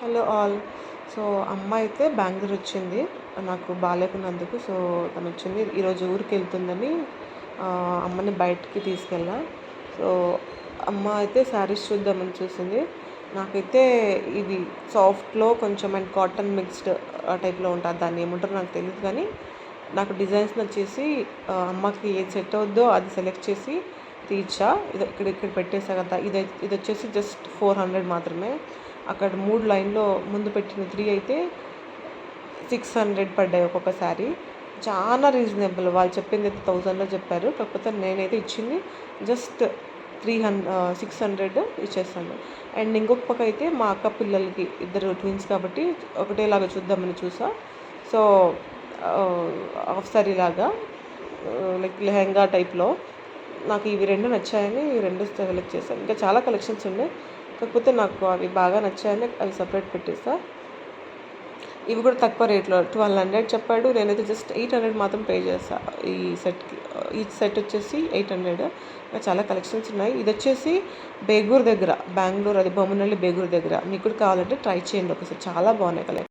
Hello all. So అమ్మ అయితే బెంగళూరు వచ్చింది. నాకు బాగాలేకున్నందుకు సో తను వచ్చింది. ఈరోజు ఊరికి వెళ్తుందని అమ్మని బయటికి తీసుకెళ్ళా. సో అమ్మ అయితే శారీస్ చూద్దామని చూసింది. నాకైతే ఇది సాఫ్ట్లో కొంచెం అండ్ కాటన్ మిక్స్డ్ టైప్లో ఉంటుంది దాన్ని ఏమంటారో నాకు తెలియదు కానీ నాకు డిజైన్స్ వచ్చేసి అమ్మకి ఏది సెట్ అవుద్దో అది సెలెక్ట్ చేసి తీర్చా. ఇది ఇక్కడ ఇక్కడ పెట్టేసా కదా ఇది ఇది వచ్చేసి జస్ట్ ఫోర్ హండ్రెడ్ మాత్రమే. అక్కడ మూడు లైన్లో ముందు పెట్టిన త్రీ అయితే సిక్స్ హండ్రెడ్ పడ్డాయి ఒక్కొక్క శారీ. చాలా రీజనబుల్. వాళ్ళు చెప్పింది అయితే థౌజండ్లో చెప్పారు. కాకపోతే నేనైతే ఇచ్చింది just three hundred six hundred ఇచ్చేస్తాను. అండ్ ఇంకొక పక్క అయితే మా అక్క పిల్లలకి ఇద్దరు ట్విన్స్ కాబట్టి ఒకటేలాగా చూద్దామని చూసా. సో హాఫ్ సారీ లాగా లైక్ లెహంగా టైప్లో. నాకు ఇవి రెండు నచ్చాయని ఈ రెండు సెలెక్ట్ చేశాను. ఇంకా చాలా కలెక్షన్స్ ఉన్నాయి. కాకపోతే నాకు అవి బాగా నచ్చాయని అవి సపరేట్ పెట్టేస్తా. ఇవి కూడా తక్కువ రేట్లో ట్వెల్వ్ హండ్రెడ్ చెప్పాడు. నేనైతే జస్ట్ ఎయిట్ హండ్రెడ్ మాత్రం పే చేస్తా. ఈ సెట్కి ఈ సెట్ వచ్చేసి ఎయిట్ హండ్రెడ్ చాలా కలెక్షన్స్ ఉన్నాయి. ఇది వచ్చేసి బేగూర్ దగ్గర బెంగళూరు అది బొమ్మనల్లి బేగూర్ దగ్గర. మీకు కూడా కావాలంటే ట్రై చేయండి ఒకసారి. చాలా బాగున్నాయి కలెక్షన్